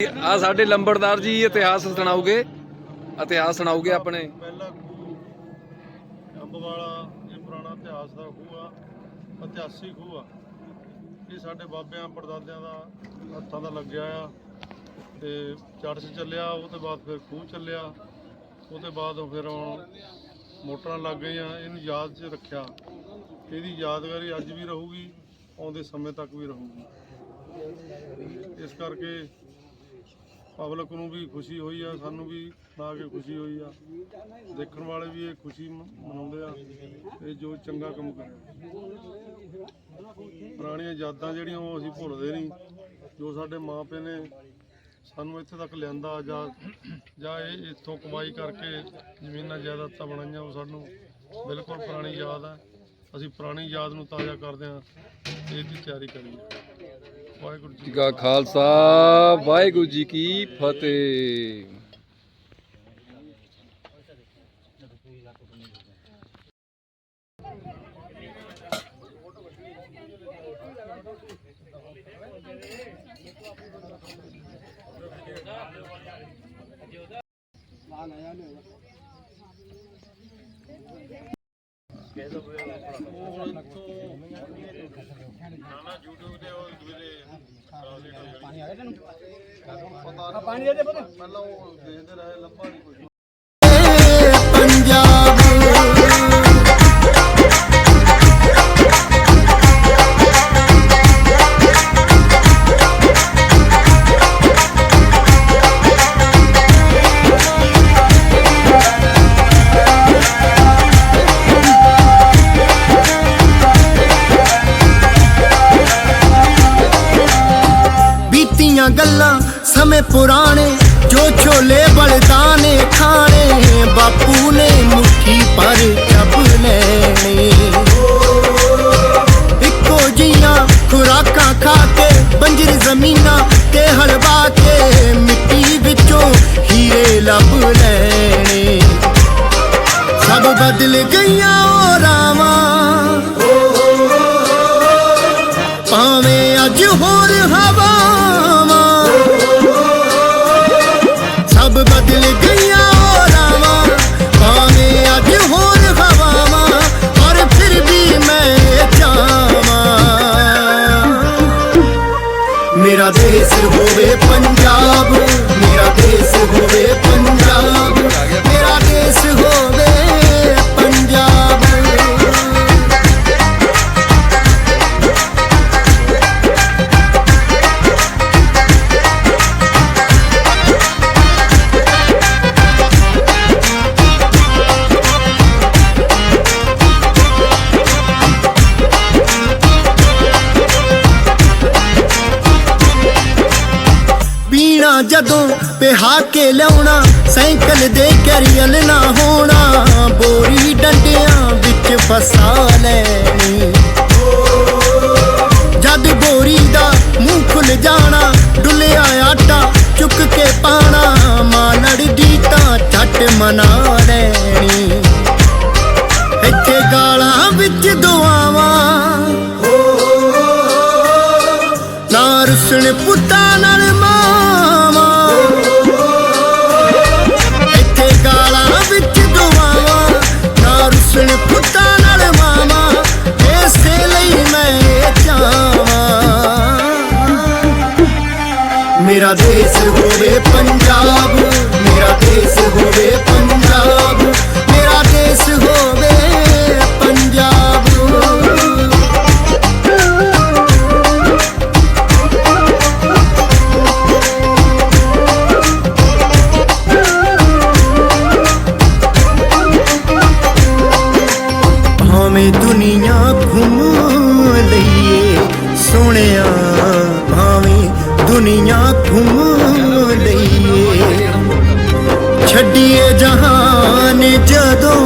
ਆ ਸਾਡੇ ਲੰਬੜਦਾਰ ਜੀ ਇਤਿਹਾਸ ਸੁਣਾਉਗੇ ਇਤਿਹਾਸ ਸੁਣਾਉਗੇ ਆਪਣੇ? ਪਹਿਲਾ ਖੂਹ ਅੰਬ ਵਾਲਾ ਇਹ ਪੁਰਾਣਾ ਇਤਿਹਾਸ ਦਾ ਖੂਹ ਆ, ਇਤਿਹਾਸਿਕ ਖੂਹ ਆ। ਇਹ ਸਾਡੇ ਬਾਬਿਆਂ, ਪੜਦਾਦਿਆਂ ਦਾ ਹੱਥਾਂ ਦਾ ਲੱਗਿਆ ਆ। ਤੇ ਚੜ੍ਹ ਚੱਲਿਆ ਉਹ ਤੋਂ ਬਾਅਦ ਫਿਰ ਖੂਹ ਚੱਲਿਆ। ਉਹ ਤੋਂ ਬਾਅਦ ਫਿਰ ਹੁਣ ਮੋਟਰਾਂ ਲੱਗ ਗਈਆਂ, ਇਹਨੂੰ ਯਾਦ 'ਚ ਰੱਖਿਆ। ਇਹਦੀ ਯਾਦਗਾਰੀ ਅੱਜ ਵੀ ਰਹੂਗੀ, ਆਉਂਦੇ ਸਮੇਂ ਤੱਕ ਵੀ ਰਹੂਗੀ। ਇਸ ਕਰਕੇ ਪਬਲਿਕ ਨੂੰ ਵੀ ਖੁਸ਼ੀ ਹੋਈ ਆ, ਸਾਨੂੰ ਵੀ ਆ ਕੇ ਖੁਸ਼ੀ ਹੋਈ ਆ। ਦੇਖਣ ਵਾਲੇ ਵੀ ਇਹ ਖੁਸ਼ੀ ਮਨਾਉਂਦੇ ਆ, ਇਹ ਜੋ ਚੰਗਾ ਕੰਮ ਕਰਿਆ ਪੁਰਾਣੀਆਂ ਯਾਦਾਂ ਜਿਹੜੀਆਂ ਉਹ ਅਸੀਂ ਭੁੱਲਦੇ ਨਹੀਂ। ਜੋ ਸਾਡੇ ਮਾਪੇ ਨੇ ਸਾਨੂੰ ਇੱਥੇ ਤੱਕ ਲਿਆਂਦਾ ਜਾਂ ਜਾਂ ਇਹ ਇੱਥੋਂ ਕਮਾਈ ਕਰਕੇ ਜ਼ਮੀਨਾਂ ਜਾਇਦਾਦਾਂ ਬਣਾਈਆਂ, ਉਹ ਸਾਨੂੰ ਬਿਲਕੁਲ ਪੁਰਾਣੀ ਯਾਦ ਆ। ਅਸੀਂ ਪੁਰਾਣੀ ਯਾਦ ਨੂੰ ਤਾਜ਼ਾ ਕਰਦੇ ਆ ਇਹਦੀ ਤਿਆਰੀ ਕਰੀਏ। ਵਾਹਿਗੁਰੂ ਜੀ ਕਾ ਖਾਲਸਾ ਵਾਹਿਗੁਰੂ ਜੀ ਕੀ ਫਤਿਹ। ਪਾਣੀ ਦੇ ਦੇ ਪਹਿਲਾਂ ਉਹ ਦੇਖਦੇ ਰਹੇ ਲੱਭਾ ਨਹੀਂ ਕੁਝ ਬੀਤੀਆਂ ਗੱਲਾਂ ਸਮੇਂ ਪੁਰਾਣੇ, ਜੋ ਛੋਲੇ ਬਲਦਾਨੇ ਖਾਣੇ, ਬਾਪੂ ਨੇ ਮੁੱਠੀ ਪਰ ਚੱਬ ਲੈਣੇ। ਇੱਕੋ ਜੀਆਂ ਖੁਰਾਕਾਂ ਖਾ ਕੇ, ਬੰਜਰ ਜ਼ਮੀਨਾਂ ਤੇ ਹਲਵਾ ਕੇ, ਮਿੱਟੀ ਵਿੱਚੋਂ ਹੀਰੇ ਲੱਭ ਲੈਣੇ। ਸਭ ਬਦਲ ਗਈਆਂ ਉਹ ਰਾਵਾਂ। ਭਾਵੇਂ ਅੱਜ ਹੋਰ ਹਵਾ ਪੀਣਾ ਜਦੋਂ ਪਿਹਾ ਕੇ ਲਿਆਉਣਾ, ਸਾਈਕਲ ਦੇ ਕੈਰੀਅਲ ਨਾ ਹੋਣਾ। ਬੋਰੀ ਡੰਡਿਆਂ ਵਿੱਚ ਫਸਾ ਲੈਣੀ। ਜਦ ਬੋਰੀ ਦਾ ਮੂੰਹ ਖੁੱਲ ਜਾਣਾ, ਡੁੱਲਿਆ ਆਟਾ ਚੁੱਕ ਕੇ ਪਾਣਾ ਮਾਂ ਲੜਦੀ ਤਾਂ ਛੱਟ ਮਨਾ ਲੈਣੀ। ਇੱਥੇ ਗਾਲਾਂ ਵਿੱਚ ਦੁਆਵਾਂ ਨਾ ਰੁਸਣ ਨਾਲ ਮਾਵਾਂ ਇਸੇ ਲਈ ਮੈਂ ਇਹ ਮੇਰਾ ਦੇਸ਼ ਹੋਵੇ ਪੰਜਾਬ ਛੱਡੀਏ ਜਹਾਨ ਜਦੋਂ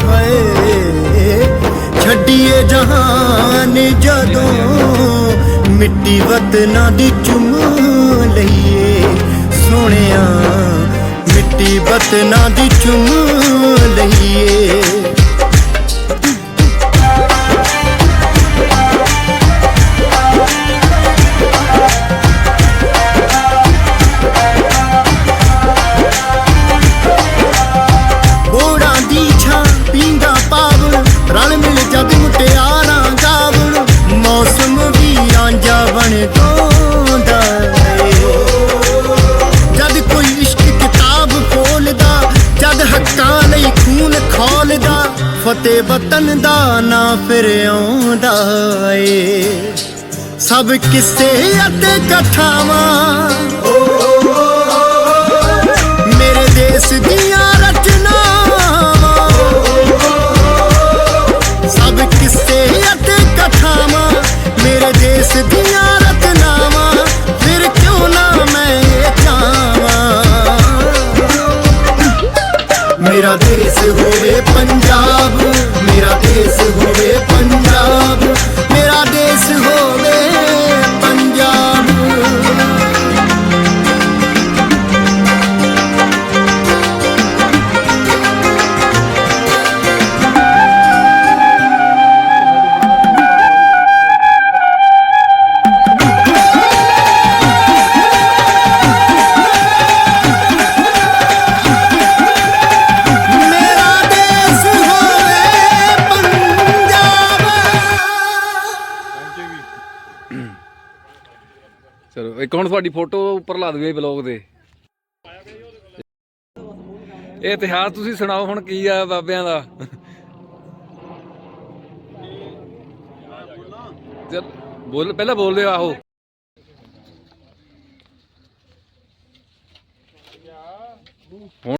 ਹੈ। ਛੱਡੀਏ ਜਹਾਨ ਜਦੋਂ ਮਿੱਟੀ ਵਤਨਾਂ ਦੀ ਚੁੰਮ ਲਈਏ। ਸੋਹਣਿਆ, ਮਿੱਟੀ ਵਤਨਾਂ ਦੀ ਚੁੰਮ ਲਈਏ। ਤੇ ਵਤਨ ਦਾ ਨਾ ਫਿਰ ਆਉਂਦਾ ਏ। ਸਭ ਕਿੱਸੇ ਅਤੇ ਕਥਾਵਾਂ। ਮੇਰਾ ਦੇਸ਼ ਹੋਵੇ ਪੰਜਾਬ ਮੇਰਾ ਦੇਸ਼ ਹੋਵੇ ਪੰਜਾਬ। ਚਲੋ, ਇੱਕ ਹੁਣ ਤੁਹਾਡੀ ਫੋਟੋ ਉੱਪਰ ਲਾ ਦਈਏ ਬਲੌਗ ਦੇ। ਇਹ ਇਤਿਹਾਸ ਤੁਸੀਂ ਸੁਣਾਓ ਹੁਣ ਕੀ ਆ ਬਾਬਿਆਂ ਦਾ। ਚਲ, ਬੋਲ, ਪਹਿਲਾਂ ਬੋਲਦੇ ਆਹੋ। ਹੁਣ